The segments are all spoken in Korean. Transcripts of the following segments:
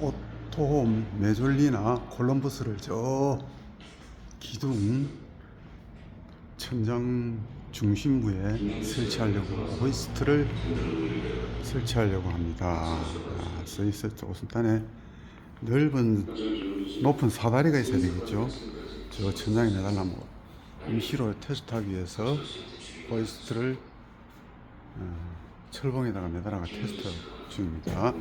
오토홈 메졸리나 콜럼버스를 저 기둥 천장 중심부에 설치하려고 호이스트를 설치하려고 합니다. 아, 스위스 오순단에 넓은 높은 사다리가 있어야 되겠죠. 저 천장에 매달려면 임시로 테스트하기 위해서 호이스트를 어, 철봉에다가 매달아가 테스트 중입니다.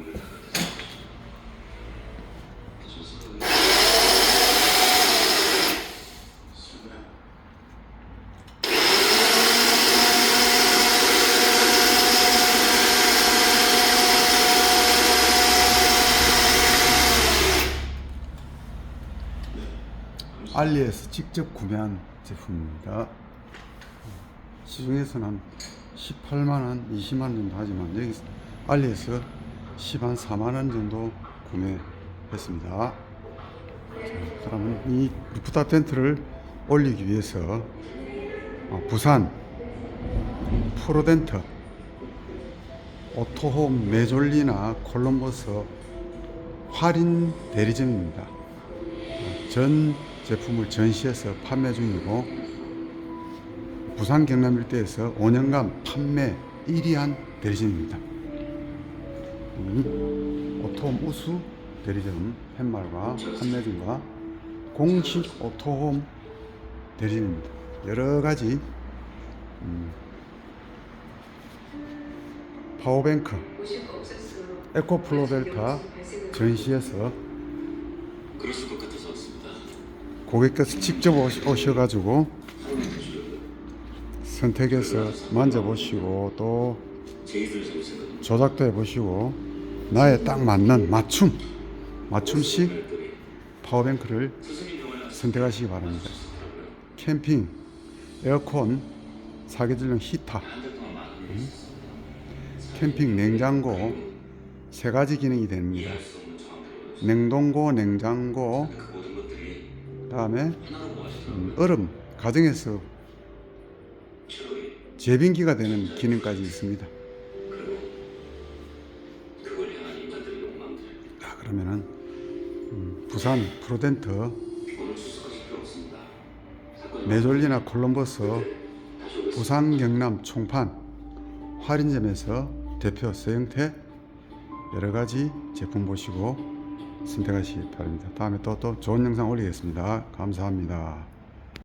알리에서 직접 구매한 제품입니다. 시중에서는 한 18만 원, 20만 원 정도 하지만 여기 알리에서 10한 4만 원 정도 구매했습니다. 자, 그러면 이 루프탑 텐트를 올리기 위해서 어, 부산 프로덴트 오토홈 메졸리나 콜럼버스 할인 대리점입니다. 전 제품을 전시해서 판매 중이고 부산 경남 일대에서 5년간 판매 1위한 대리점입니다. 이 오토홈 우수 대리점 팻말과 판매점과 공식 오토홈 대리점입니다. 여러 가지 음, 파워뱅크, 에코플로 델타 전시해서. 고객께서 직접 오셔가지고 선택해서 만져보시고 또. 조작도 해보시고 나에 딱 맞는 맞춤 맞춤식 파워뱅크를 선택하시기 바랍니다. 캠핑, 에어컨, 사계절용 히터, 음, 캠핑 냉장고 세 가지 기능이 됩니다. 냉동고, 냉장고, 다음에 음, 얼음 가정에서 제빙기가 되는 기능까지 있습니다. 자 그러면은 음, 부산 없습니다. 메졸리나 콜럼버스 부산 경남 총판 할인점에서 대표 서영태 여러 가지 제품 보시고 선택하시기 바랍니다. 다음에 또 또 좋은 영상 올리겠습니다. 감사합니다.